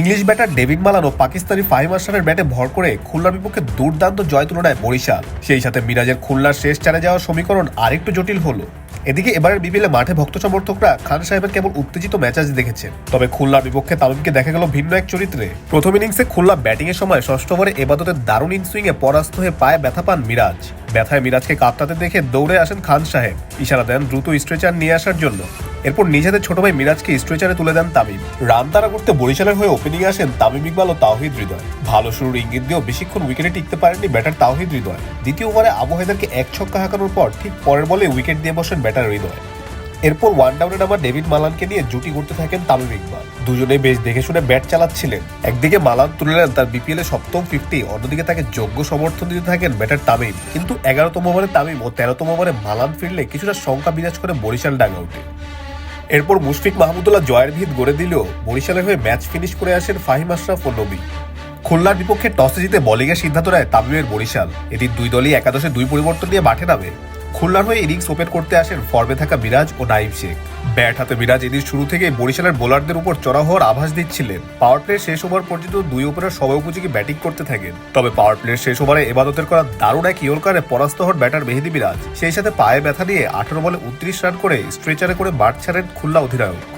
English batter David মালানো পাকিস্তানি ফাহিম আশরাফের ব্যাটে ভর করে খুলনার বিপক্ষে দুর্দান্ত জয় তুলনায় বরিশাল। সেই সাথে মিরাজের খুলনার শেষ চারে যাওয়ার সমীকরণ আরেকটু জটিল হলো। এদিকে এবারের বিপিএলে মাঠে ভক্ত সমর্থকরা খান সাহেবের কেবল উত্তেজিত ম্যাচ দেখেছেন। তবে খুলনার বিপক্ষে তামিমকে দেখা গেল ভিন্ন এক চরিত্রে। প্রথম ইনিংসে খুলনা ব্যাটিং এর সময় ষষ্ঠ ওভারে এবাদতের দারুণ ইনসুইং এ পরাস্ত হয়ে পায়ে ব্যথা পান মিরাজ। ব্যথায় মিরাজকে কাঁপতাতে দেখে দৌড়ে আসেন খান সাহেব। ইশারা দেন দ্রুত স্ট্রেচার নিয়ে আসার জন্য। এরপর নিজেদের ছোট ভাই মিরাজকে স্ট্রেচারে তুলে দেন তামিম। রান তারা করতে বরিশালের হয়ে ওপেনিং আসেন তামিম ইকবাল ও তাওহিদ হৃদয়। ভালো শুরুর ইঙ্গিত দিয়েও বেশিক্ষণ উইকেটে টিকতে পারেননি ব্যাটার তাওহিদ হৃদয়। দ্বিতীয় ওভারে আবু এক ছক্কা হাঁকানোর পর ঠিক পরের বলে উইকেট দিয়ে বসেন ব্যাটার হৃদয় এরপর ওয়ান ডাউনে নামা ডেভিড মালানকে নিয়ে জুটি করতে থাকেন তামিম ইকবাল। দুজনেই বেশ দেখে শুনে ব্যাট চালাচ্ছিলেন। একদিকে মালান তুলে নেন তার বিপিএল এ সপ্তম ফিফটি অন্যদিকে তাকে যোগ্য সমর্থন দিতে থাকেন ব্যাটার তামিম। কিন্তু এগারোতম ওভারে তামিম ও তেরোতম ওভারে মালান ফিরলে কিছুটা শঙ্কা বিরাজ করে বরিশাল ডাগ আউটে। এরপর মুশফিক মাহমুদুল্লাহ জয়ের ভিত গড়ে দিলেও বরিশালের হয়ে ম্যাচ ফিনিশ করে আসেন ফাহিম আশরাফ ও নবী খুলনার বিপক্ষে টসে জিতে বলিংয়ের সিদ্ধান্ত নেয় তামিমের বরিশাল। এটি দুই দলই একাদশে দুই পরিবর্তন নিয়ে মাঠে নামে। খুলনার হয়ে ইনিংস ওপেন করতে আসেন ফর্মে থাকা মিরাজ ও নাইম শেখ। ব্যাট হাতে মিরাজ এদিন শুরু থেকে বরিশালের বোলারদের উপর চড়া হওয়ার আভাস দিচ্ছিলেন। পাওয়ার প্লে শেষ ওভার পর্যন্ত দুই ওপেনার সবাই উপযোগী ব্যাটিং করতে থাকেন। তবে পাওয়ার প্লের শেষ ওভারে এবাদতের করা দারুণ এক ইয়র্কারে পরাস্ত হন ব্যাটার মেহেদি মিরাজ। সেই সাথে পায়ে ব্যথা নিয়ে আঠারো বলে উনত্রিশ রান করে স্ট্রেচারে করে মাঠ ছাড়েন খুলনা অধিনায়ক।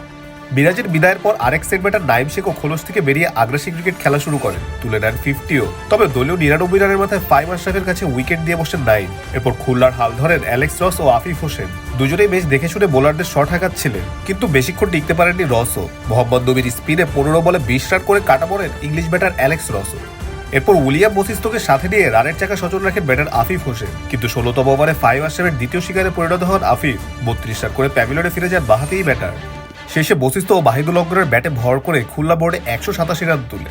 মিরাজের বিদায়ের পর আরেক সেট ব্যাটার নাইম ও খোলস থেকে বেরিয়ে আগ্রাসী ক্রিকেট খেলা শুরু করেন। তুলে নেন ফিফটিও। তবে দলীয় নিরানব্বই রানের মাথায় ফাইভ আশরাফের কাছে উইকেট দিয়ে বসেন নাইম। এরপর খুলনার হাল ধরেন অ্যালেক্স রস ও আফিফ হোসেন। দুজনেই বেশ দেখে শুনে বোলারদের শট হাঁকাচ্ছিলেন কিন্তু বেশিক্ষণ টিকতে পারেননি রসও। মোহাম্মদ নবীর স্পিনে পনেরো বলে বিশ রান করে কাটা পড়েন ইংলিশ ব্যাটার অ্যালেক্স রসও। এরপর উইলিয়াম বসিস্তকে সাথে নিয়ে রানের চাকা সচল রাখেন ব্যাটার আফিফ হোসেন। কিন্তু ষোলোতম ওভারে ফাইভ আশরাফের দ্বিতীয় শিকারে পরিণত হন আফিফ। বত্রিশ রান করে প্যাভিলনে ফিরে যান বাহাতেই ব্যাটার। শেষে বসিস্ত ও বাহিদুল অগ্রের ব্যাটে ভর করে খুলনা বোর্ডে একশো সাতাশি রান তুলে।